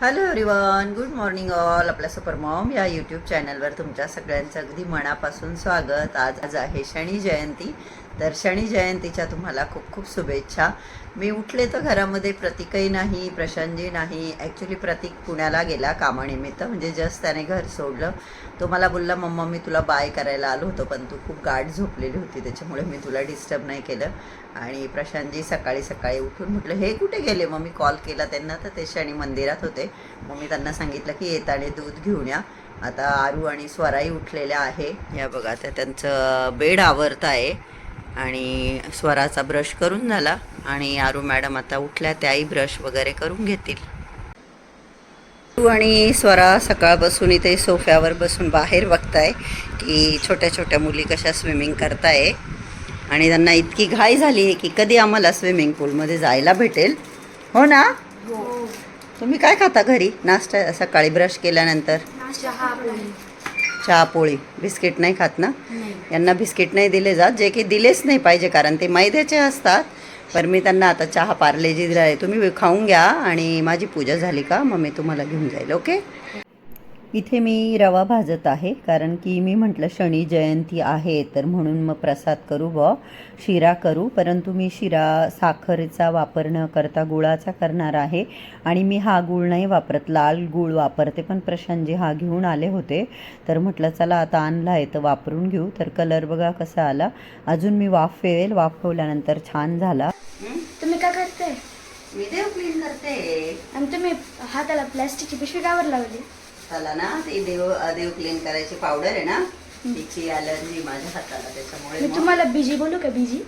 Hello everyone good morning all आपल्या super mom या YouTube चॅनलवर तुमच्या सगळ्यांचं अगदी मनापासून स्वागत. आज आज आहे शनी जयंती. तर शनी जयंतीच्या तुम्हाला खूप खूप शुभेच्छा. मी उठले तर घरामध्ये प्रतीकही नाही प्रशांतजी नाही. ॲक्च्युली प्रतीक पुण्याला गेला कामानिमित्त म्हणजे जस्ट त्याने घर सोडलं. तो मला बोलला मम्मा मी तुला बाय करायला आलो होतो पण तू खूप गाठ झोपलेली होती त्याच्यामुळे मी तुला डिस्टर्ब नाही केलं. आणि प्रशांतजी सकाळी सकाळी उठून म्हटलं हे कुठे गेले? मग मी कॉल केला त्यांना तर ते शनी मंदिरात होते. मग मी त्यांना सांगितलं की येताने दूध घेऊन या. आता आरू आणि स्वराही उठलेल्या आहे. या बघा आता त्यांचं बेड आवरत आहे. आणि स्वराचा ब्रश करून झाला. आणि आरू मॅडम आता उठल्या त्याही ब्रश वगैरे करून घेतील. आरू आणि स्वरा सकाळपासून इथे सोफ्यावर बसून बाहेर बघताय की छोट्या छोट्या मुली कशा स्विमिंग करताय. आणि त्यांना इतकी घाई झाली आहे की कधी आम्हाला स्विमिंग पूलमध्ये जायला भेटेल. हो ना? तुम्ही काय खाता घरी? नाश्ता सकाळी ब्रश केल्यानंतर? चहा पोळी चहा पोळी बिस्किट नाही खात ना? यांना बिस्किट नाही दिले जात जे की दिलेच नाही पाहिजे कारण ते मैद्याचे असतात. पण मी त्यांना आता चहा पार्लेजी दिला आहे तुम्ही खाऊन घ्या आणि माझी पूजा झाली का मग मी तुम्हाला घेऊन जाईल ओके? इथे मी रवा भाजत आहे कारण की मी म्हटलं शनी जयंती आहे तर म्हणून मग प्रसाद करू व शिरा करू परंतु मी शिरा साखरेचा वापर न करता गुळाचा करणार आहे. आणि मी हा गुळ नाही वापरत लाल गुळ वापरते पण प्रशांतजी हा घेऊन आले होते. तर म्हटलं चला आता आणला आहे तर वापरून घेऊ. तर कलर बघा कसा आला. अजून मी वाफवेल वाफवल्यानंतर छान झाला. तुम्ही काय करते मी देव क्लीन करते. आणि तुम्ही हाताला प्लॅस्टिकची पिशवी कावर लावली? त्याला ना ती देव देव क्लीन करायची पावडर आहे ना तिची अलर्जी माझ्या हाताला त्याच्यामुळे मी तुम्हाला बीजी बोलू का बीजी?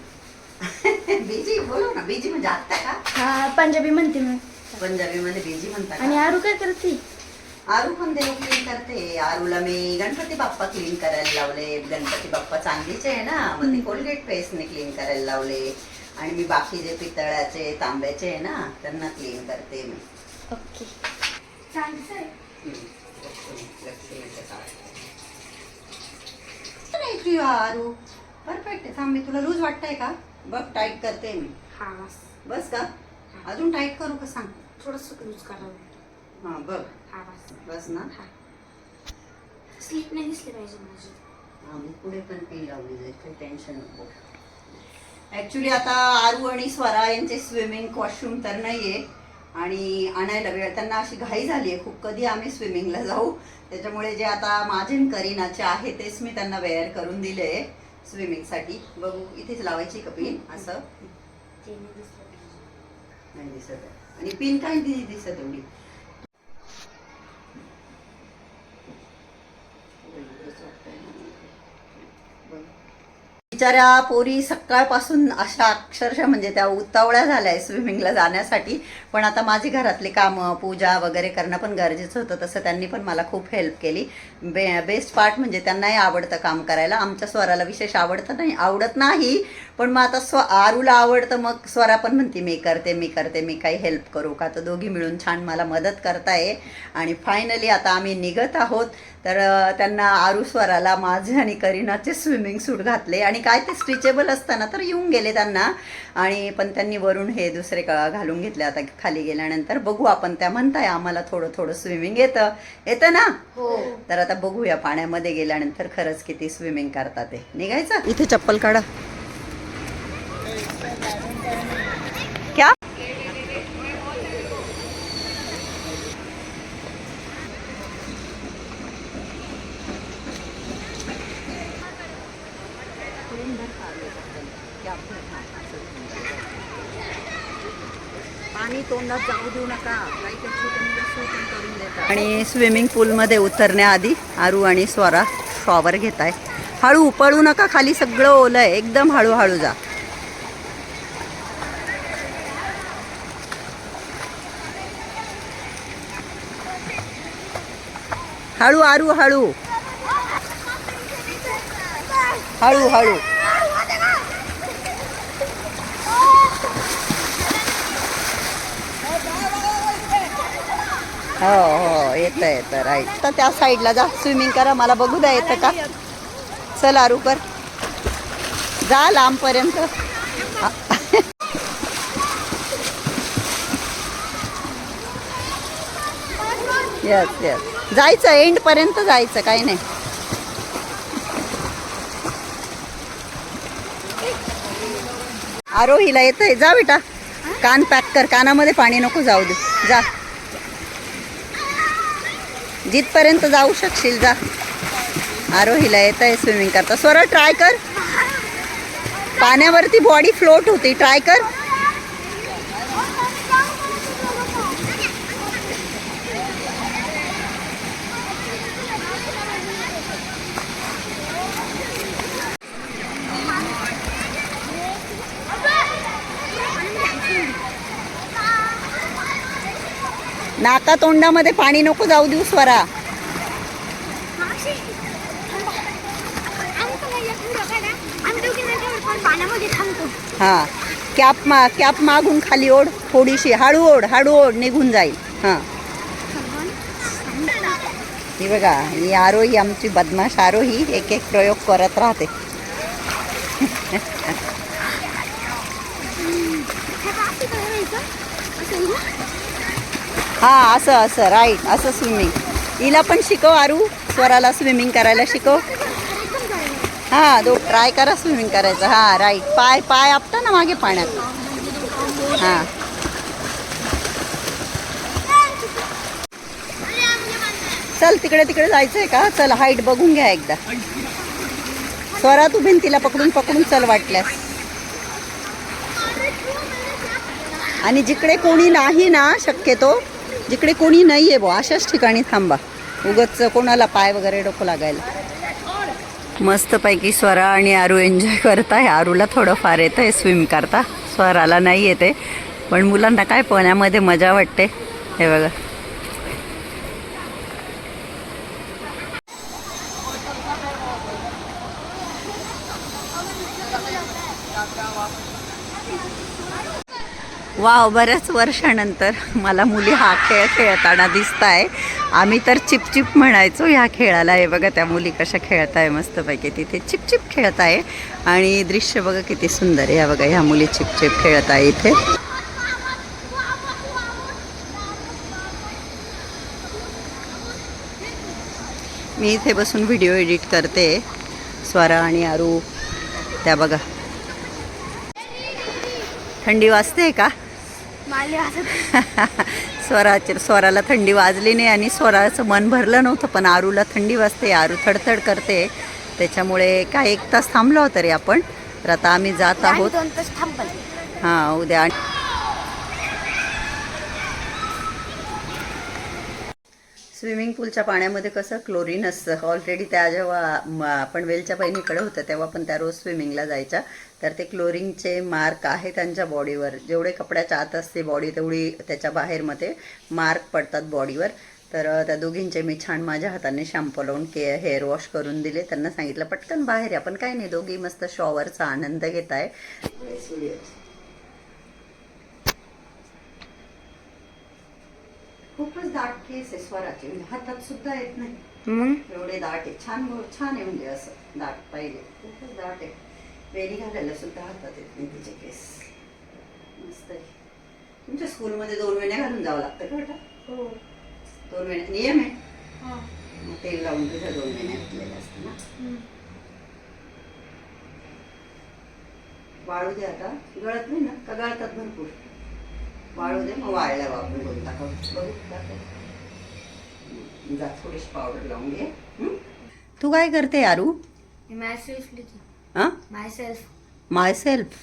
बीजी बोलो ना बीजी म्हणजे आत्ता का? हा पंजाबी म्हणते मी. पंजाबी मध्ये बीजी म्हणतात आणि आरू काय करते? आरू पण देव क्लीन करते. आरूला मी गणपती बाप्पा क्लीन करायला लावले. गणपती बाप्पा चांदीचे आहे ना मग ते कोलगेट पेस्टने क्लीन करायला लावले. आणि मी बाकी जे पितळाचे तांब्याचे आहे ना त्यांना क्लीन करते मी. ओके. चांगलं आहे. नाही की आरू. परफेक्ट थांब मी तुला लूज वाटतंय का? बघ टाईट करते मी. हा बस. बस का? अजून टाईट करू का सांग? थोडस यूज करावं हा बघ. हा बस. बस ना. हा. स्लीप नाही दिसली पाहिजे माझी. हा मी पुढे पण पिन लावली जाईल काही टेन्शन नको. ऍक्च्युली आता आरू आणि स्वरा यांचे स्विमिंग कॉस्ट्युम तर नाहीये. आणि आणायला वेळ. त्यांना अशी घाई झाली आहे. खूप कधी आम्ही स्विमिंगला जाऊ. त्याच्यामुळे जे आता माझे करीनाचे आहे तेच मी त्यांना वेअर करून दिले स्विमिंगसाठी. बघू इथेच लावायची का पिन? असं? नाही दिसत. आहे. आणि पिन काय नाही दिसत एवढी? बिचाऱ्या पोरी सकाळपासून अशा अक्षरशः म्हणजे त्या उतावळ्या झाल्या आहे स्विमिंगला जाण्यासाठी. पण आता माझी घरातली कामं पूजा वगैरे करणं पण गरजेचं होतं तसं त्यांनी पण मला खूप हेल्प केली. बे बेस्ट पार्ट म्हणजे त्यांनाही आवडतं काम करायला. आमच्या स्वराला विशेष आवडतं नाही आवडत नाही पण मग आता स्व आरूला आवडतं मग स्वरा पण म्हणते मी करते मी करते मी काही हेल्प करू का? तर दोघी मिळून छान मला मदत करताय. आणि फायनली आता आम्ही निघत आहोत. तर त्यांना आरू स्वराला माझे आणि करीनाचे स्विमिंग सूट घातले. आणि काय ते स्ट्रिचेबल असताना तर येऊन गेले त्यांना. आणि पण त्यांनी वरून हे दुसरे क- घालून घेतले आता खाली गेल्यानंतर. बघू आपण त्या म्हणताय आम्हाला थोडं थोडं स्विमिंग येतं. येतं ना? हो. तर आता बघूया पाण्यामध्ये गेल्यानंतर खरंच किती स्विमिंग करतात ते. निघायचं? इथे चप्पल काढा क्या पाणी तोंडात जाऊ देऊ नका काही काही छोटे मुलं सू पण करून देतात. आणि स्विमिंग पूलमध्ये उतरण्याआधी आरू आणि स्वरा शॉवर घेत आहे हळू पळू नका खाली सगळं ओलं आहे एकदम हळूहळू जा. हळू आरू हळू. हळू हळू. हो हो येतं येतं राईट तर त्या साईडला जा. स्विमिंग करा. मला बघू द्या येतं का? चल आरू कर. जा लांबपर्यंत. यस यस जायचं एंडपर्यंत जायचं काही नाही. आरोहीला येतंय जा बेटा. कान पॅक कर कानामध्ये पाणी नको जाऊ दे. जा. जिथपर्यंत जाऊ शकशील जा. आरोहीला येत आहे स्विमिंग करता. स्वरा ट्राय कर. पाण्यावरती बॉडी फ्लोट होती. ट्राय कर. नाका तोंडामध्ये पाणी नको जाऊ देऊ स्वरा. हां कॅप मा कॅप मागून खाली ओढ थोडीशी हळू ओढ हळू ओढ निघून जाईल. हां. ही बघा ही आरोही आमची बदमाश आरोही एक एक प्रयोग करत राहते. हां असं असं राईट असं स्विमिंग हिला पण शिकव आरू. स्वराला स्विमिंग करायला शिकव. हां दो ट्राय करा स्विमिंग करायचं. हां राईट पाय पाय आपता ना मागे पाण्यात. हां. चल तिकडे तिकडे जायचं आहे का? चल हाईट बघून घ्या एकदा. स्वरा तू भिंतीला पकडून पकडून चल वाटल्यास. आणि जिकडे कोणी नाही ना शक्यतो जिकडे कोणी नाही आहे बुवा अशाच ठिकाणी थांबा. उगच कोणाला पाय वगैरे डोकं लागायला. मस्तपैकी स्वरा आणि आरू एन्जॉय करताय. आरूला थोडंफार येतं आहे स्विम करता. स्वराला नाही येते. पण मुलांना काय पोहण्यामध्ये मजा वाटते. हे बघा. वाव बऱ्याच वर्षानंतर मला मुली हा खेळ खेळताना दिसत आहे आम्ही तर चिपचिप म्हणायचो ह्या खेळाला हे बघा त्या मुली कशा खेळताय मस्तपैकी. तिथे चिपचिप खेळत आहे आणि दृश्य बघा किती सुंदर आहे. ह्या बघा ह्या मुली चिपचिप खेळत आहे इथे. मी इथे बसून व्हिडिओ एडिट करते. स्वरा आणि आरू त्या बघा. थंडी वाजते का? माले वाजत स्वराचे स्वराला थंडी वाजली नाही आणि स्वराचं मन भरलं नव्हतं पण आरूला थंडी वाजते आरू थडथड करते. त्याच्यामुळे काय एक तास थांबलो होतं रे आपण. तर आता आम्ही जात आहोत. हां उद्या स्विमिंग पूलच्या पाण्यामध्ये कसं क्लोरीन असतं. ऑलरेडी त्या जेव्हा आपण वेलच्या बहिणीकडे होतं तेव्हा पण त्या रोज स्विमिंगला जायच्या. तर ते क्लोरिनचे मार्क आहे त्यांच्या बॉडीवर जेवढे कपड्याच्या आत असते बॉडी तेवढी त्याच्या बाहेरमध्ये मार्क पडतात बॉडीवर तर त्या दोघींचे मी छान माझ्या हाताने शॅम्पू लावून के हेअर वॉश करून दिले. त्यांना सांगितलं पटकन बाहेर आहे आपण काय नाही दोघी मस्त शॉवरचा आनंद घेत आहे खूपच दाट केस आहे स्वराचे. म्हणजे हातात सुद्धा येत नाही. मग? एवढे दाट आहे. छान छान आहे म्हणजे असं दाट पाहिजे. खूपच दाट आहे. वेणी घालायला सुद्धा हातात येत नाही तिचे केस. मस्त आहे. तुमच्या स्कूलमध्ये दोन वेण्या घालून जावं लागतं का बेटा? हो. दोन वेण्या नियम आहे? हा. मग तेल लावून तुझ्या दोन वेण्या घातलेल्या असतं ना. वाळू दे आता. गळत नाही ना? का गळतात भरपूर? वाळू दे मग वाळल्या वापरून बघू. जा थोडीशी पावडर लावून घे? तू काय करते आरू. हां Myself. माय सेल्फ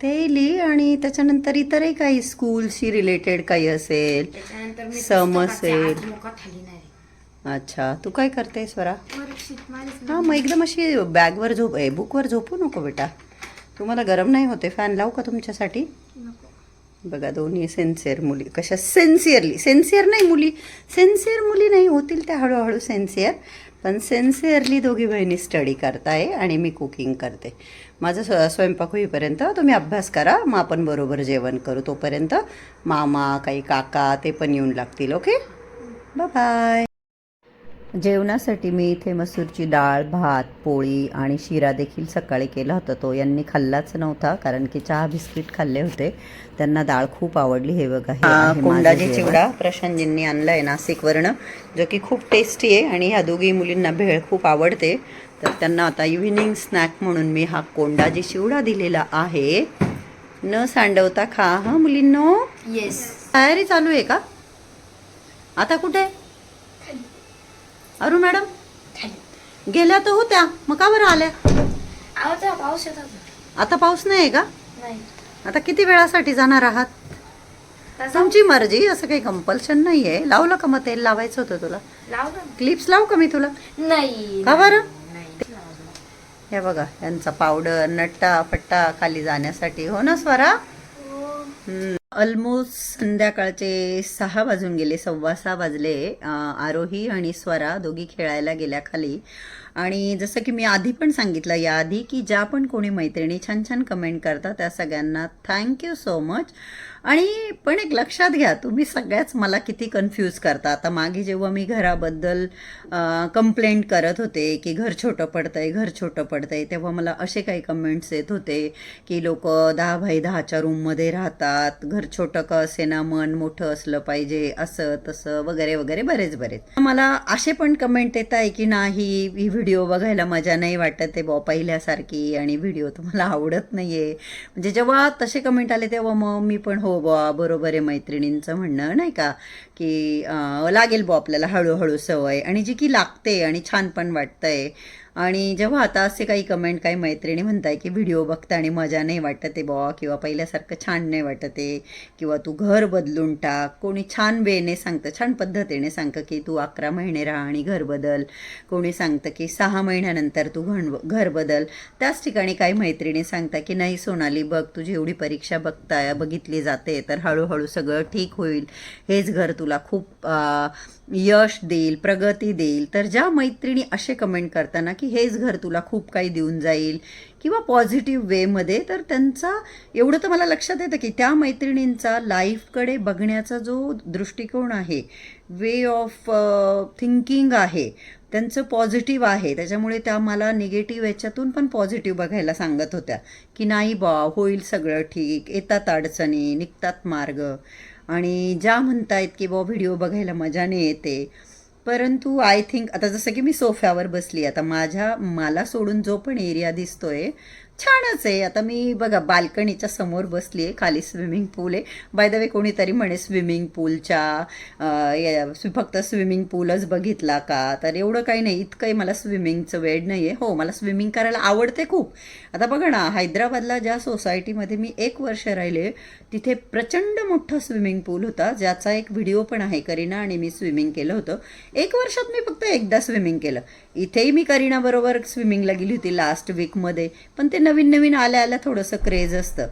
ते लिही आणि त्याच्यानंतर इतरही काही स्कूलशी रिलेटेड काही असेल त्याच्यानंतर मी समसेल. पुस्तकाच्या आतमुखात हलविणार आहे. अच्छा तू काय करते स्वरा हां मग एकदम अशी बॅगवर झोप बुकवर झोपू नको बेटा तुम्हाला गरम नाही होते फॅन लावू का तुमच्यासाठी नको. बघा दोन्ही सेन्सिअर मुली. कशा सेन्सिअरली सेन्सिअर नाही मुली. सेन्सिअर मुली नाही होतील त्या हळूहळू सेन्सिअर पण सेन्सिअरली दोघी बहिणी स्टडी करताय आणि मी कुकिंग करते. माझं स्व स्वयंपाक होईपर्यंत तुम्ही अभ्यास करा. मग आपण बरोबर जेवण करू. तोपर्यंत मामा काही काका ते पण येऊन लागतील ओके बाय जेवणासाठी मी इथे मसूरची डाळ भात पोळी आणि शिरा देखील सकाळी केला होता. तो यांनी खाल्लाच नव्हता कारण की चहा बिस्किट खाल्ले होते. त्यांना डाळ खूप आवडली. हे बघा हे आहे कोंडाजी. चिवडा प्रशांतजींनी आणलाय नाशिकवरनं जो की खूप टेस्टी आहे आणि ह्या दोघी मुलींना भेळ खूप आवडते. तर त्यांना आता इव्हिनिंग स्नॅक म्हणून मी हा कोंडाजी चिवडा दिलेला आहे. न सांडवता खा हा मुलींनो? येस तयारी चालू आहे का? आता कुठे? अरू मॅडम? गेल्या तर होत्या मग का बरं आल्या? पाऊस येत होता. आता पाऊस नाही आहे का? नाही. आता किती वेळासाठी जाणार आहात? तसं तुमची मर्जी असं काही कंपल्शन नाही आहे लावलं का मग तेल लावायचं होतं तुला. लावलं क्लिप्स लावू का मी तुला? नाही. का बरं? नाही. हे बघा यांचा पावडर नट्टा फट्टा खाली जाण्यासाठी. हो ना स्वरा? ऑलमोस्ट संध्याकाळचे सहा वाजून गेले सव्वा सहा वाजले. आरोही आणि स्वरा दोघी खेळायला गेल्या खाली. आणि जसं की मी आधी पण सांगितलं याआधी की ज्या पण कोणी मैत्रिणी छान छान कमेंट करतात त्या सगळ्यांना थँक्यू सो मच आणि पण एक लक्षात घ्या तुम्ही सगळ्याच मला किती कन्फ्यूज करता. आता मागे जेव्हा मी घराबद्दल कंप्लेंट करत होते की घर छोटं पडतंय घर छोटं पडतंय तेव्हा मला असे काही कमेंट्स येत होते की लोक दहा बाय दहाच्या रूममध्ये राहतात घर छोटं का असे ना मन मोठं असलं पाहिजे असं तसं वगैरे वगैरे बरेच बरेच. मला असे पण कमेंट येत आहे की नाही ही व्हिडिओ बघायला मजा नाही वाटत आहे बॉ पहिल्यासारखी आणि व्हिडिओ तुम्हाला आवडत नाही आहे म्हणजे जेव्हा तसे कमेंट आले तेव्हा मग मी पण हो बुवा बरोबर आहे मैत्रिणींचं म्हणणं नाही का? की लागेल बो आपल्याला हळूहळू सवय. आणि जी की लागते आणि छान पण वाटतंय. आणि जेव्हा आता असे काही कमेंट काही मैत्रिणी म्हणताय की व्हिडिओ बघता आणि मजा नाही वाटत आहे बॉ किंवा पहिल्यासारखं छान नाही वाटत आहे किंवा तू घर बदलून टाक. कोणी छान वेने सांगतं छान पद्धतीने सांगतं की तू अकरा महिने राहा आणि घर बदल. कोणी सांगतं की सहा महिन्यानंतर तू घण घर बदल. त्याच ठिकाणी काही मैत्रिणी सांगता की नाही सोनाली बघ तुझी एवढी परीक्षा बघताय बघितली जाते तर हळूहळू सगळं ठीक होईल. हेच घर तुला खूप यश देईल प्रगती देईल. तर ज्या मैत्रिणी असे कमेंट करताना की हेच घर तुला खूप काही देऊन जाईल किंवा पॉझिटिव्ह वेमध्ये तर त्यांचा एवढं तर मला लक्षात येतं की त्या मैत्रिणींचा लाईफकडे बघण्याचा जो दृष्टिकोन आहे वे ऑफ थिंकिंग आहे त्यांचं पॉझिटिव्ह आहे. त्याच्यामुळे त्या मला निगेटिव्ह याच्यातून पण पॉझिटिव्ह बघायला सांगत होत्या. की नाही बा होईल सगळं ठीक येतात अडचणी निघतात मार्ग. आणि ज्या म्हणतायत की बुवा व्हिडिओ बघायला मजा नाही येते. परंतु आय थिंक आता जसं की मी सोफ्यावर बसली आता माझ्या मला सोडून जो पण एरिया दिसतोय छानच आहे. आता मी बघा बाल्कनीच्या समोर बसली आहे खाली स्विमिंग पूल आहे. बाय द वे कोणीतरी म्हणे स्विमिंग पूलच्या फक्त स्विमिंग पूलच बघितला का? तर एवढं काही नाही. इतकंही मला स्विमिंगचं वेळ नाही आहे हो मला स्विमिंग करायला आवडते खूप. आता बघा ना हैदराबादला ज्या सोसायटीमध्ये मी एक वर्ष राहिले तिथे प्रचंड मोठा स्विमिंग पूल होता ज्याचा एक व्हिडिओ पण आहे करीना आणि मी स्विमिंग केलं होतं. एक वर्षात मी फक्त एकदा स्विमिंग केलं. इथेही मी करीनाबरोबर स्विमिंगला गेली होती लास्ट वीकमध्ये पण ते नवीन नवीन आल्या आल्या थोडंसं क्रेज असतं.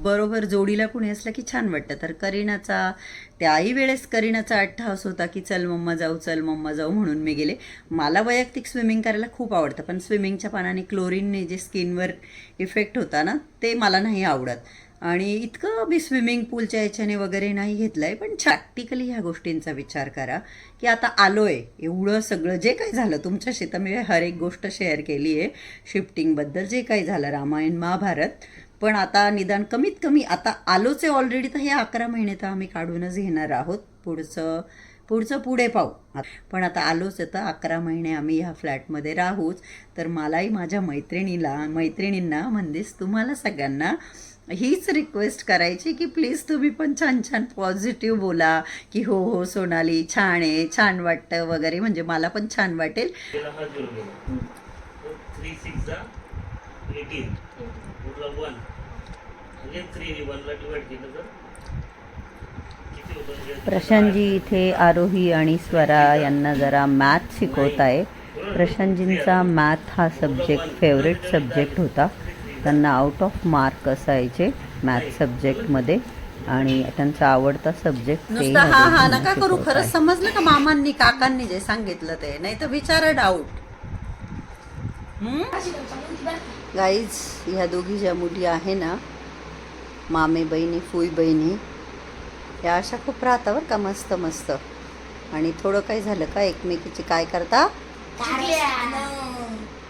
बरोबर जोडीला कुणी असलं की छान वाटतं. तर करीनाचा त्याही वेळेस करीनाचा अट्टहास होता की चल मम्मा जाऊ चल मम्मा जाऊ म्हणून मी गेले. मला वैयक्तिक स्विमिंग करायला खूप आवडतं. पण स्विमिंगच्या पानाने क्लोरीनने जे स्किनवर इफेक्ट होता ना ते मला नाही आवडत. आणि इतकं मी स्विमिंग पूलच्या याच्याने वगैरे नाही घेतलं आहे पण प्रॅक्टिकली ह्या गोष्टींचा विचार करा की आता आलो आहे एवढं सगळं जे काही झालं तुमच्याशी तर मी हर एक गोष्ट शेअर केली आहे शिफ्टिंगबद्दल जे काही झालं रामायण महाभारत पण आता निदान कमीत कमी आता आलोच आहे ऑलरेडी तर हे अकरा महिने तर आम्ही काढूनच घेणार आहोत पुढचं पुढचं पुढे पाहू. पण आता आलोच आहे तर अकरा महिने आम्ही ह्या फ्लॅटमध्ये राहूच तर मलाही माझ्या मैत्रिणीला मैत्रिणींना म्हणजेच तुम्हाला सगळ्यांना हीच रिक्वेस्ट करायची की प्लीज तुम्ही पण छान छान पॉझिटिव्ह बोला की हो हो सोनाली छान आहे छान वाटतं वगैरे म्हणजे मला पण छान वाटेल. म्हणजे म्हणजे प्रशांतजी इथे आरोही आणि स्वरा यांना जरा मॅथ शिकवत आहे प्रशांतजींचा मॅथ हा सब्जेक्ट फेवरेट सब्जेक्ट होता. त्यांना आउट ऑफ मार्क असायचे मॅथ सब्जेक्टमध्ये आणि त्यांचा आवडता सब्जेक्ट नुसतं हा हा नका करू खरंच समजलं का मामांनी काकांनी जे सांगितलं ते? नाही तर विचारा डाऊट गाईज ह्या दोघी ज्या मुली आहे ना मामे बहिणी फुई बहिणी या अशा खूप राहता बरं का मस्त मस्त. आणि थोडं काय झालं का एकमेकीची काय करता?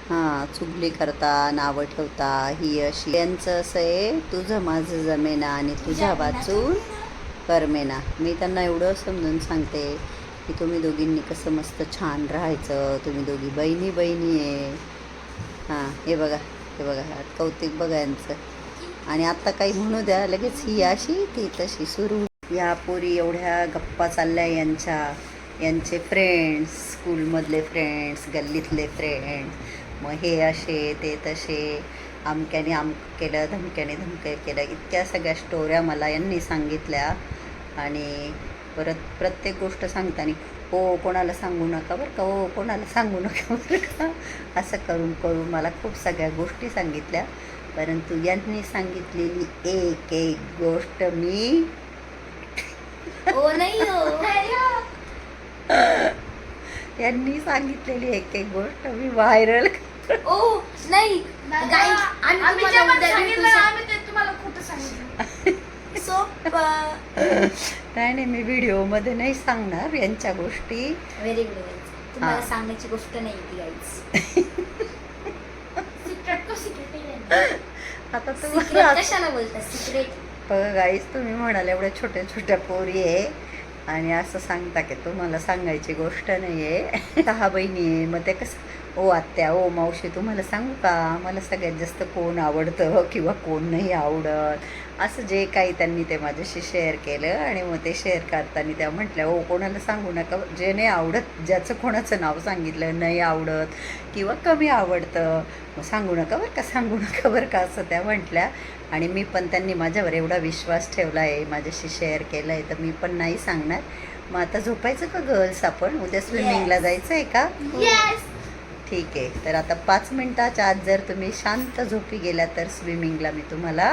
हां चुगली करता नावं ठेवता ही अशी. यांचं असं आहे तुझं माझं जमेना आणि तुझ्या वाचून करमेना मी त्यांना एवढं समजून सांगते की तुम्ही दोघींनी कसं मस्त छान राहायचं. तुम्ही दोघी बहिणी बहिणी आहे. हां हे बघा हे बघा हा कौतिक बघा यांचं. आणि आत्ता काही म्हणू द्या लगेच ही अशी ती तशी सुरू. या पोरी एवढ्या गप्पा चालल्या यांच्या. यांचे फ्रेंड्स स्कूलमधले फ्रेंड्स गल्लीतले फ्रेंड मग हे असे ते तसे अमक्याने आम केलं धमक्याने धमक्या केलं इतक्या सगळ्या स्टोऱ्या मला यांनी सांगितल्या. आणि परत प्रत्येक गोष्ट सांगताना हो कोणाला सांगू नका बरं का? हो कोणाला सांगू नका बरं का? असं करून करून मला खूप सगळ्या गोष्टी सांगितल्या. परंतु यांनी सांगितलेली एक एक गोष्ट मी ओ नाही हो. यांनी सांगितलेली एक एक गोष्ट मी व्हायरल ओ नाही गाईज आम्ही तुम्हाला उद्या भेटू सोपं नाही नाही मी व्हिडिओमध्ये नाही सांगणार यांच्या गोष्टी. व्हेरी गुड तुम्हाला हा. सांगायची गोष्ट नाही ती गाईज आता सिक्रेट तुम्हाला कशाला बोलतात सिक्रेट बघा गाईस तुम्ही म्हणाल एवढ्या छोट्या छोट्या पोरी आहे. आणि असं सांगता की तुम्हाला सांगायची गोष्ट नाही आहे सहा बहिणी आहे मग ते कसं ओ आत्या ओ मावशी तुम्हाला सांगू का? मला सगळ्यात जास्त कोण आवडतं किंवा कोण नाही आवडत? असं जे काही त्यांनी ते माझ्याशी शेअर केलं आणि मग ते शेअर करताना त्या म्हटल्या ओ कोणाला सांगू नका जे नाही आवडत ज्याचं कोणाचं नाव सांगितलं नाही आवडत किंवा कमी आवडतं मग सांगू नका बरं का सांगू नका बरं का असं त्या म्हटल्या. आणि मी पण त्यांनी माझ्यावर एवढा विश्वास ठेवला आहे माझ्याशी शेअर केलं आहे तर मी पण नाही सांगणार. मग आता झोपायचं का गर्ल्स आपण? उद्या स्विमिंगला जायचं आहे का? ठीक आहे. तर आता पाच मिनिटाच्या आत जर तुम्ही शांत झोपी गेला तर स्विमिंगला मी तुम्हाला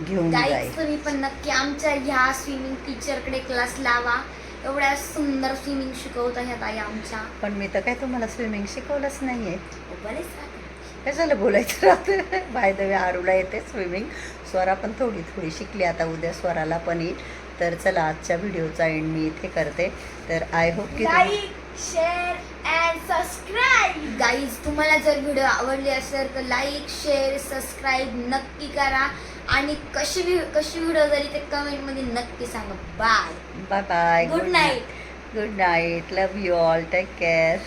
घेऊन जाईल. तुम्ही पण नक्की आमच्या ह्या स्विमिंग टीचरकडे क्लास लावा. एवढ्या सुंदर स्विमिंग शिकवत ह्या ताई आमच्या. पण मी तर काय तुम्हाला स्विमिंग शिकवलंच नाही आहे बरेच राहतात. कशाला बोलायचं राहतं? बाय द वे आरूला येते स्विमिंग. स्वरा पण थोडी थोडी शिकली आता उद्या स्वराला पण येईल. तर चला आजच्या व्हिडिओचा एंड मी इथे करते. तर आय होप की शेअर अँड सबस्क्राईब गाईज तुम्हाला जर व्हिडिओ आवडली असेल तर लाईक शेअर सबस्क्राईब नक्की करा. आणि कशी व्हि- कशी व्हिडिओ झाली ते कमेंटमध्ये नक्की सांगा. Bye bye bye good night good night love you all take care